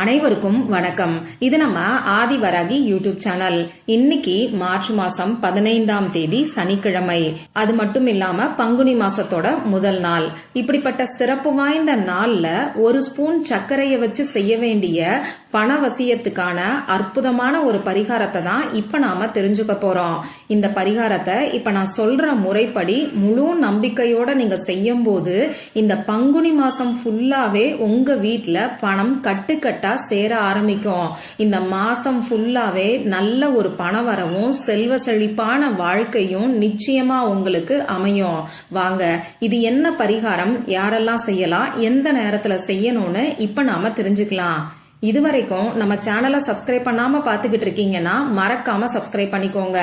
அனைவருக்கும் வணக்கம். இது நம்ம ஆதிவராகி யூடியூப் சேனல். இன்னைக்கு மார்ச் மாசம் பதினைந்தாம் தேதி சனிக்கிழமை. அது மட்டும் இல்லாம பங்குனி மாசத்தோட முதல் நாள். இப்படிப்பட்ட சிறப்பு வாய்ந்த நாள்ல ஒரு ஸ்பூன் சர்க்கரையை வச்சு செய்ய வேண்டிய பணவசியத்துக்கான அற்புதமான ஒரு பரிகாரத்தை தான் இப்ப நாம தெரிஞ்சுக்க போறோம். இந்த பரிகாரத்தை இப்ப நான் சொல்ற முறைப்படி முழு நம்பிக்கையோட நீங்க செய்யும் போது இந்த பங்குனி மாசம் ஃபுல்லாவே உங்க வீட்டுல பணம் கட்டுக்கட்டா சேர ஆரம்பிக்கும். இந்த மாசம் ஃபுல்லாவே நல்ல ஒரு பண வரவும் செல்வ செழிப்பான வாழ்க்கையும் நிச்சயமா உங்களுக்கு அமையும். வாங்க இது என்ன பரிகாரம்? யாரெல்லாம் செய்யலாம்? எந்த நேரத்துல செய்யணும்னு இப்ப நாம தெரிஞ்சுக்கலாம். இதுவரைக்கும் நம்ம சேனலை சப்ஸ்கிரைப் பண்ணாம பாத்துக்கிட்டு இருக்கீங்கன்னா மறக்காம சப்ஸ்கிரைப் பண்ணிக்கோங்க.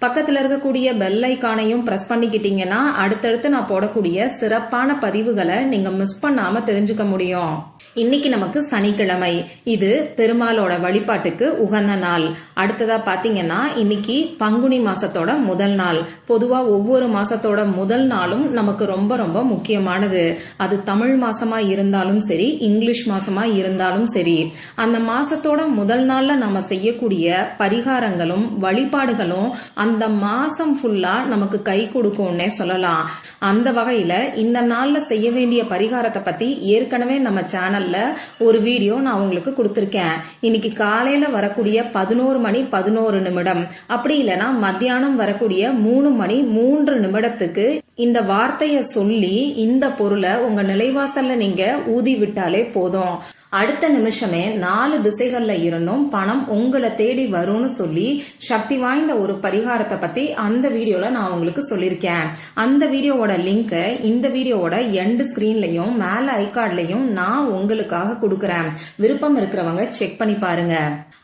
பக்கத்துல இருக்கக்கூடிய பெல் ஐக்கானையும் பிரஸ் பண்ணிக்கிட்டீங்கன்னா அடுத்தடுத்து நான் போடக்கூடிய சிறப்பான பதிவுகளை நீங்க மிஸ் பண்ணாம தெரிஞ்சுக்க முடியும். இன்னைக்கு நமக்கு சனிக்கிழமை. இது பெருமாளோட வழிபாட்டுக்கு உகந்த நாள். அடுத்ததா பாத்தீங்கன்னா இன்னைக்கு பங்குனி மாசத்தோட முதல் நாள். பொதுவா ஒவ்வொரு மாசத்தோட முதல் நாளும் நமக்கு ரொம்ப ரொம்ப முக்கியமானது. அது தமிழ் மாசமா இருந்தாலும் சரி இங்கிலீஷ் மாசமா இருந்தாலும் சரி. அந்த மாசத்தோட முதல் நாள்ல நம்ம செய்யக்கூடிய பரிகாரங்களும் வழிபாடுகளும் அந்த மாசம் ஃபுல்லா நமக்கு கை கொடுக்கும்னே சொல்லலாம். அந்த வகையில இந்த நாள்ல செய்ய வேண்டிய பரிகாரத்தை பத்தி ஏற்கனவே நம்ம சேனல்ல ஒரு வீடியோ நான் உங்களுக்கு கொடுத்திருக்கேன். இன்னைக்கு காலையில வரக்கூடிய பதினோரு மணி பதினோரு நிமிடம். அப்படி இல்லைன்னா மத்தியானம் வரக்கூடிய மூணு மணி மூன்று நிமிடத்துக்கு இந்த வார்த்தைய சொல்லி இந்த பொருளை உங்க நிலைவாசல்ல நீங்க ஊதி விட்டாலே போதும். அடுத்த நிமிஷமே நாலு திசைகள்ல இருந்தும் பணம் உங்களை தேடி வரும்னு சொல்லி சக்தி வாய்ந்த ஒரு பரிகாரத்தை பத்தி அந்த வீடியோல நான் உங்களுக்கு சொல்லியிருக்கேன் அந்த வீடியோவோட லிங்க் இந்த வீடியோவோட எண்ட் ஸ்கிரீன்லயும் மேல ஐகார்ட்லயும் நான் உங்களுக்காக கொடுக்கறேன். விருப்பம் இருக்கிறவங்க செக் பண்ணி பாருங்க.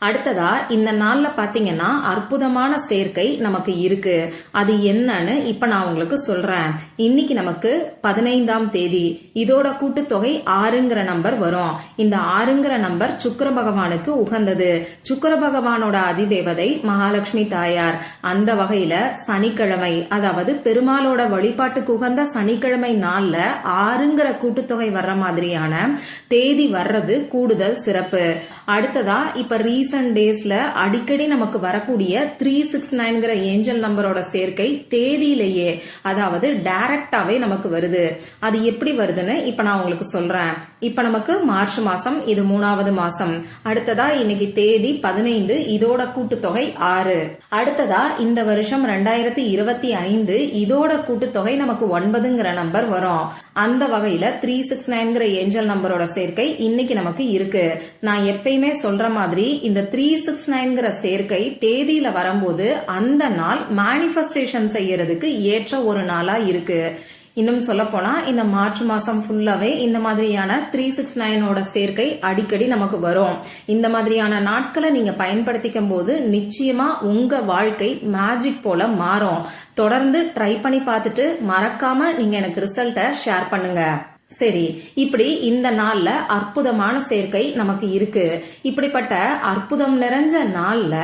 அடுத்ததா இந்த நாள்ல பாத்தீங்கன்னா அற்புதமான சேர்க்கை நமக்கு இருக்கு. அது என்னன்னு இப்ப நான் உங்களுக்கு சொல்றேன். இன்னைக்கு நமக்கு பதினைந்தாம் தேதி. இதோட கூட்டுத்தொகை ஆறுங்கிற நம்பர் வரும். இந்த ஆறுங்கிற நம்பர் சுக்கர பகவானுக்கு உகந்தது. சுக்கர பகவானோட அதிதேவதை மகாலட்சுமி தாயார் அந்த வகையில சனிக்கிழமை அதாவது பெருமாளோட வழிபாட்டுக்கு உகந்த சனிக்கிழமை நாள்ல ஆறுங்கிற கூட்டுத்தொகை வர்ற மாதிரியான தேதி வர்றது கூடுதல் சிறப்பு. அடுத்ததா இப்ப ரீசன்ட் டேஸ்ல அடிக்கடி நமக்கு வரக்கூடிய த்ரீ சிக்ஸ் நைன்கிற ஏஞ்சல் நம்பரோட சேர்க்கை தேதியிலேயே அதாவது டைரக்டாவே நமக்கு வருது. அது எப்படி வருதுன்னு இப்ப நான் உங்களுக்கு சொல்றேன். இப்ப நமக்கு மார்ச் மாசம் இது மூணாவது மாசம். அடுத்ததா இன்னைக்கு தேதி பதினைந்து இதோட கூட்டுத்தொகை ஆறு. அடுத்ததா இந்த வருஷம் ரெண்டாயிரத்தி இருபத்தி ஐந்து இதோட கூட்டுத்தொகை நமக்கு ஒன்பதுங்கிற நம்பர் வரும். அந்த வகையில த்ரீ சிக்ஸ் நைன்கிற ஏஞ்சல் நம்பரோட சேர்க்கை இன்னைக்கு நமக்கு இருக்கு. நான் எப்பயுமே சொல்ற மாதிரி இந்த த்ரீ சிக்ஸ் நைன்கிற சேர்க்கை தேதியில வரும்போது அந்த நாள் மேனிபெஸ்டேஷன் செய்யறதுக்கு ஏற்ற ஒரு நாளா இருக்கு. இன்னும் சொல்ல போனா இந்த மார்ச் மாசம் ஃபுல்லாவே இந்த மாதிரியான த்ரீ சிக்ஸ் நைனோட சேர்க்கை அடிக்கடி நமக்கு வரும். இந்த மாதிரியான நாட்களை நீங்க பயன்படுத்திக்கும் போது நிச்சயமா உங்க வாழ்க்கை மேஜிக் போல மாறும். தொடர்ந்து ட்ரை பண்ணி பார்த்துட்டு மறக்காம நீங்க எனக்கு ரிசல்ட்டை ஷேர் பண்ணுங்க. சரி இப்படி இந்த நாள்ல அற்புதமான சேர்க்கை நமக்கு இருக்கு. இப்படிப்பட்ட அற்புதம் நிறைஞ்ச நாள்ல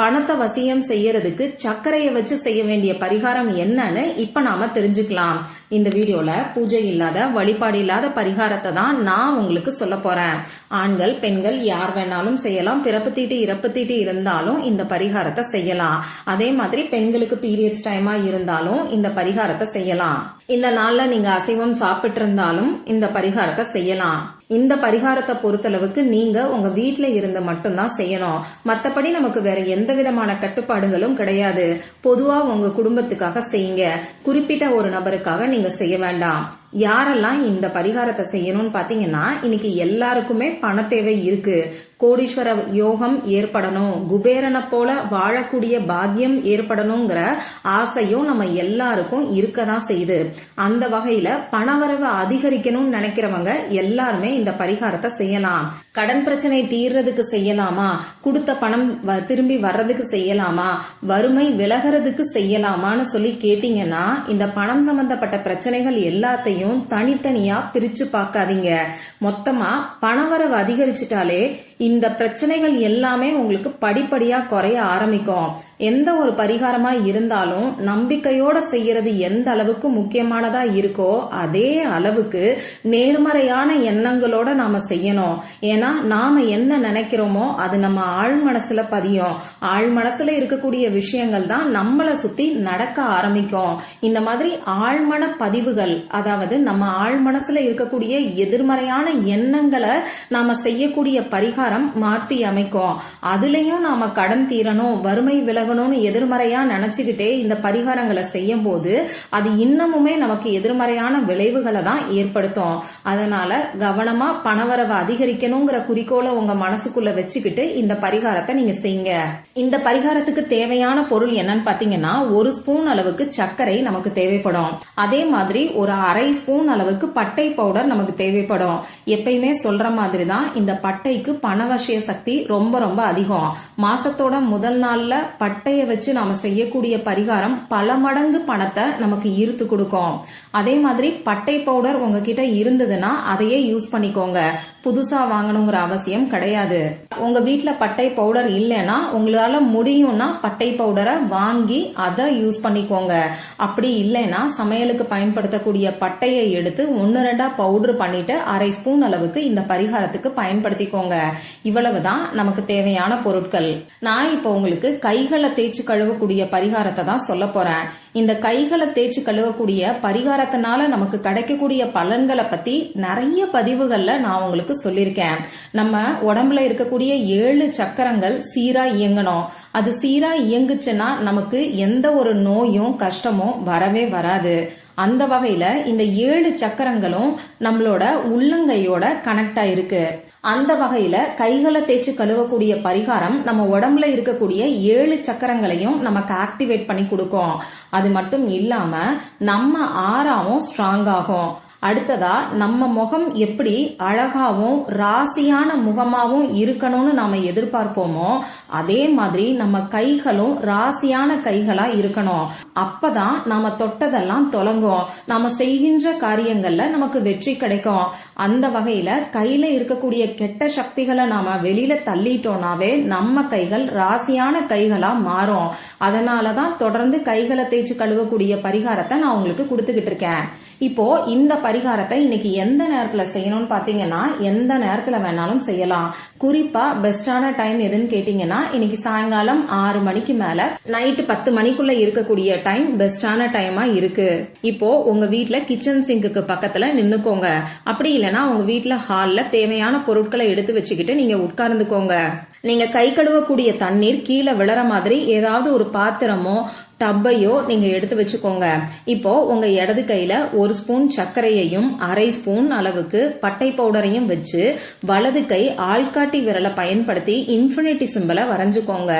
பணத்தை வசியம் செய்யறதுக்கு சர்க்கரையை வச்சு செய்ய வேண்டிய பரிகாரம் என்னன்னு இப்ப நாம தெரிஞ்சுக்கலாம். இந்த வீடியோல பூஜை இல்லாத வழிபாடு இல்லாத பரிகாரத்தை தான் நான் உங்களுக்கு சொல்ல போறேன். ஆண்கள் பெண்கள் யார் வேணாலும் செய்யலாம். பிறப்பு தீட்டு இறப்பு தீட்டு இருந்தாலும் இந்த பரிகாரத்தை செய்யலாம். அதே மாதிரி பெண்களுக்கு பீரியட்ஸ் டைமா இருந்தாலும் இந்த பரிகாரத்தை செய்யலாம். இந்த நாள்ல நீங்க அசைவம் சாப்பிட்டு இருந்தாலும் இந்த பரிகாரத்தை செய்யலாம். இந்த பரிகாரத்தை பொறுத்தளவுக்கு நீங்க உங்க வீட்டுல இருந்து மட்டும்தான் செய்யணும். மத்தபடி நமக்கு வேற எந்த விதமான கட்டுப்பாடுகளும் கிடையாது. பொதுவா உங்க குடும்பத்துக்காக செய்யுங்க. குறிப்பிட்ட ஒரு நபருக்காக நீங்க செய்ய வேண்டாம். யாரெல்லாம் இந்த பரிகாரத்தை செய்யணும்னு பாத்தீங்கன்னா இன்னைக்கு எல்லாருக்குமே பண தேவை இருக்கு. கோடீஸ்வர யோகம் ஏற்படணும். குபேரனை போல வாழக்கூடிய பாக்கியம் ஏற்படணுங்கிற ஆசையும் நம்ம எல்லாருக்கும் இருக்கதான் செய்யுது. அந்த வகையில பணவரவு அதிகரிக்கணும்னு நினைக்கிறவங்க எல்லாருமே இந்த பரிகாரத்தை செய்யலாம். கடன் பிரச்சனை தீர்றதுக்கு செய்யலாமா? கொடுத்த பணம் திரும்பி வர்றதுக்கு செய்யலாமா? வறுமை விலகிறதுக்கு செய்யலாமான்னு சொல்லி கேட்டீங்கன்னா இந்த பணம் சம்பந்தப்பட்ட பிரச்சனைகள் எல்லாத்தையும் தனித்தனியா பிரிச்சு பார்க்காதீங்க. மொத்தமா பணவரவு அதிகரிச்சிட்டாலே இந்த பிரச்சனைகள் எல்லாமே உங்களுக்கு படிப்படியா குறைய ஆரம்பிக்கும். எந்த ஒரு பரிகாரமா இருந்தாலும் நம்பிக்கையோட செய்யறது எந்த அளவுக்கு முக்கியமானதா இருக்கோ அதே அளவுக்கு நேர்மறையான எண்ணங்களோட நாம செய்யணும். ஏன்னா நாம என்ன நினைக்கிறோமோ அது நம்ம ஆழ் மனசுல பதியும். ஆழ் மனசுல இருக்கக்கூடிய விஷயங்கள் தான் நம்மளை சுத்தி நடக்க ஆரம்பிக்கும். இந்த மாதிரி ஆழ்மன பதிவுகள் அதாவது நம்ம ஆழ் மனசுல இருக்கக்கூடிய எதிர்மறையான எண்ணங்களை நாம செய்யக்கூடிய பரிகாரம் மாற்றி அமைக்கும். அதுலயும் நாம கடன் தீரணும் வறுமை விலகணும்னு எதிர்மறையா நினைச்சுக்கிட்டே இந்த பரிகாரங்களை செய்யும் போது அது இன்னமுமே நமக்கு எதிர்மறையான விளைவுகளை தான் ஏற்படுத்தும். அதனால கவனமா பணவரவை அதிகரிக்கணுங்கிற குறிக்கோளை உங்க மனசுக்குள்ள வச்சுக்கிட்டு இந்த பரிகாரத்தை நீங்க செய்யுங்க. இந்த பரிகாரத்துக்கு தேவையான பொருள் என்னன்னு பாத்தீங்கன்னா ஒரு ஸ்பூன் அளவுக்கு சர்க்கரை நமக்கு தேவைப்படும். அதே மாதிரி ஒரு அரை ஸ்பூன் அளவுக்கு பட்டை பவுடர் நமக்கு தேவைப்படும். எப்பயுமே சொல்ற மாதிரி தான் இந்த பட்டைக்கு பணவசிய சக்தி ரொம்ப ரொம்ப அதிகம். மாசத்தோட முதல் நாள்ல மட்டையை வச்சு நாம செய்யக்கூடிய பரிகாரம் பல மடங்கு பணத்தை நமக்கு ஈர்த்து கொடுக்கும். அதே மாதிரி பட்டை பவுடர் உங்ககிட்ட இருந்ததுன்னா அதையே யூஸ் பண்ணிக்கோங்க. புதுசா வாங்கணுங்கிற அவசியம் கிடையாது. உங்க வீட்டுல பட்டை பவுடர் இல்லைன்னா உங்களால முடியும்னா பட்டை பவுடரை வாங்கி அதை யூஸ் பண்ணிக்கோங்க. அப்படி இல்லைன்னா சமையலுக்கு பயன்படுத்தக்கூடிய பட்டையை எடுத்து ஒன்னு ரெண்டா பவுடர் பண்ணிட்டு அரை ஸ்பூன் அளவுக்கு இந்த பரிகாரத்துக்கு பயன்படுத்திக்கோங்க. இவ்வளவுதான் நமக்கு தேவையான பொருட்கள். நான் இப்போ உங்களுக்கு கைகளை தேய்ச்சி கழுவக்கூடிய பரிகாரத்தை தான் சொல்ல போறேன். இந்த கைகளை தேய்ச்சி கழுவக்கூடிய பரிகாரத்தினால நமக்கு கிடைக்கக்கூடிய பலன்களை பத்தி நிறைய பதிவுகள்ல நான் உங்களுக்கு சொல்லியிருக்கேன். நம்ம உடம்புல இருக்கக்கூடிய ஏழு சக்கரங்கள் சீரா இயங்கணும். அது சீரா இயங்குச்சுன்னா நமக்கு எந்த ஒரு நோயும் கஷ்டமும் வரவே வராது. அந்த வகையில இந்த ஏழு சக்கரங்களும் நம்மளோட உள்ளங்கையோட கனெக்ட் ஆயிருக்கு அந்த வகையில கைகளை தேய்ச்சி கழுவக்கூடிய பரிகாரம் நம்ம உடம்புல இருக்கக்கூடிய ஏழு சக்கரங்களையும் நமக்கு ஆக்டிவேட் பண்ணி கொடுக்கும். அது மட்டும் இல்லாம நம்ம ஆறாவும் ஸ்ட்ராங் ஆகும். அடுத்ததா நம்ம முகம் எப்படி அழகாவும் ராசியான முகமாவும் இருக்கணும்னு நாம எதிர்பார்ப்போமோ அதே மாதிரி நம்ம கைகளும் ராசியான கைகளா இருக்கணும். அப்பதான் நாம தொட்டதெல்லாம் தொலங்கும் நாம செய்கின்ற காரியங்கள்ல நமக்கு வெற்றி கிடைக்கும். அந்த வகையில கையில இருக்கக்கூடிய கெட்ட சக்திகளை நாம வெளியில தள்ளிட்டோம்னாவே நம்ம கைகள் ராசியான கைகளா மாறும். அதனாலதான் தொடர்ந்து கைகளை தேய்ச்சி கழுவக்கூடிய பரிகாரத்தை நான் உங்களுக்கு கொடுத்துக்கிட்டு இருக்கேன். இப்போ இந்த பரிகாரத்தை இன்னைக்கு எந்த நேரத்துல செய்யணும்னு பாத்தீங்கன்னா எந்த நேரத்துல வேணாலும் செய்யலாம். குறிப்பா பெஸ்டான டைம் எதுன்னு கேட்டீங்கன்னா இன்னைக்கு சாயங்காலம் ஆறு மணிக்கு மேல நைட்டு பத்து மணிக்குள்ள இருக்கக்கூடிய டைம் பெஸ்டான டைமா இருக்கு. இப்போ உங்க வீட்டுல கிச்சன் சிங்குக்கு பக்கத்துல நின்னுக்கோங்க. அப்படி இல்லைன்னா உங்க வீட்டில் ஹாலில் தேவையான பொருட்களை எடுத்து வச்சுக்கிட்டு நீங்க உட்கார்ந்துக்கோங்க. நீங்க கை கழுவக்கூடிய தண்ணீர் கீழே விழற மாதிரி ஏதாவது ஒரு பாத்திரமோ டப்பையோ நீங்க எடுத்து வச்சுக்கோங்க. இப்போ உங்க இடது கையில ஒரு ஸ்பூன் சர்க்கரையையும் அரை ஸ்பூன் அளவுக்கு பட்டை பவுடரையும் வச்சு வலது கை ஆள்காட்டி விரலை பயன்படுத்தி இன்ஃபினிட்டி சிம்பிளை வரைஞ்சுக்கோங்க.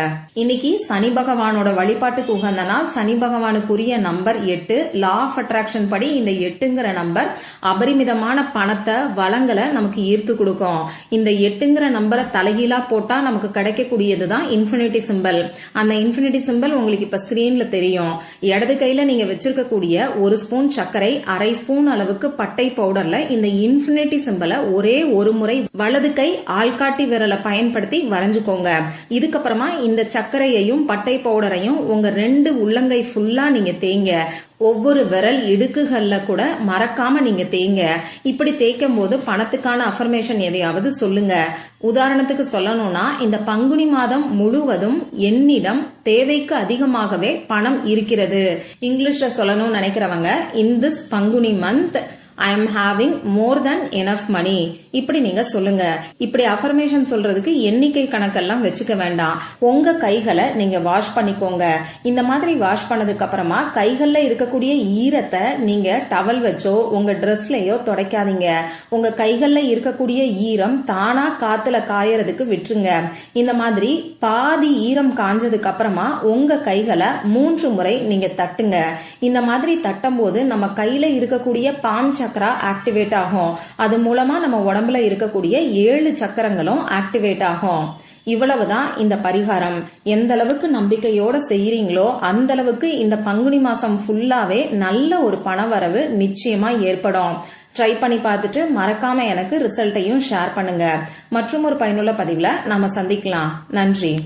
இன்னைக்கு சனி பகவானோட வழிபாட்டுக்கு உகந்த நாள். சனி பகவானுக்குரிய நம்பர் எட்டு லா ஆஃப் அட்ராக்ஷன் படி இந்த எட்டுங்கிற நம்பர் அபரிமிதமான பணத்தை வளங்களை நமக்கு ஈர்த்து கொடுக்கும். இந்த எட்டுங்கிற நம்பரை தலைகீழா போட்டா நமக்கு கிடைக்கக்கூடியதுதான் இன்ஃபினிட்டி சிம்பிள். அந்த இன்ஃபினிட்டி சிம்பிள் உங்களுக்கு இப்ப ஸ்கிரீன்ல தெரியும். இடது கையில நீங்க வச்சிருக்கக்கூடிய ஒரு ஸ்பூன் சர்க்கரை அரை ஸ்பூன் அளவுக்கு பட்டை பவுடர்ல இந்த இன்ஃபினிட்டி சிம்பிளை ஒரே ஒரு முறை வலது கை ஆள்காட்டி விரலை பயன்படுத்தி வரைஞ்சுக்கோங்க. இதுக்கப்புறமா இந்த சர்க்கரையையும் பட்டை பவுடரையும் உங்க ரெண்டு உள்ளங்கை ஃபுல்லா நீங்க தேங்க ஒவ்வொரு விரல் இடுக்குகள்ல கூட மறக்காம நீங்க தேங்க இப்படி தேய்க்கும் போது பணத்துக்கான அஃபர்மேஷன் எதையாவது சொல்லுங்க. உதாரணத்துக்கு சொல்லணும்னா இந்த பங்குனி மாதம் முழுவதும் என்னிடம் தேவைக்கு அதிகமாகவே பணம் இருக்கிறது. இங்கிலீஷ்ல சொல்லணும்னு நினைக்கிறவங்க in this Panguni month I am having more than enough money இப்படி நீங்க சொல்லுங்க. இப்படி அஃபர்மேஷன் சொல்றதுக்கு எண்ணிக்கை கணக்கெல்லாம் வச்சுக்க வேண்டாம். உங்க கைகளை நீங்க வாஷ் பண்ணிக்கோங்க. இந்த மாதிரி வாஷ் பண்ணதுக்கு அப்புறமா கைகள்ல இருக்கக்கூடிய ஈரத்தை நீங்க டவல் வச்சோ உங்க ட்ரெஸ்லயோ துடைக்காதீங்க. உங்க கைகள்ல இருக்கக்கூடிய ஈரம் தானா காத்துல காயறதுக்கு விட்டுருங்க. இந்த மாதிரி பாதி ஈரம் காஞ்சதுக்கு அப்புறமா உங்க கைகளை மூன்று முறை நீங்க தட்டுங்க. இந்த மாதிரி தட்டும் போது நம்ம கையில இருக்கக்கூடிய பாஞ்ச சக்கரா ஆக்டிவேட் ஆகும். அது மூலமா நம்ம உடம்புல இருக்கக்கூடிய ஏழு சக்கரங்களும் ஆக்டிவேட் ஆகும். இவ்வளவுதான் இந்த பரிகாரம். எந்த அளவுக்கு நம்பிக்கையோட செய்யறீங்களோ அந்த அளவுக்கு இந்த பங்குனி மாசம் ஃபுல்லாவே நல்ல ஒரு பணவரவு நிச்சயமா ஏற்படும். ட்ரை பண்ணி பார்த்துட்டு மறக்காம எனக்கு ரிசல்ட்டையும் ஷேர் பண்ணுங்க. மற்றும் ஒரு பயனுள்ள பதிவுல நாம சந்திக்கலாம். நன்றி.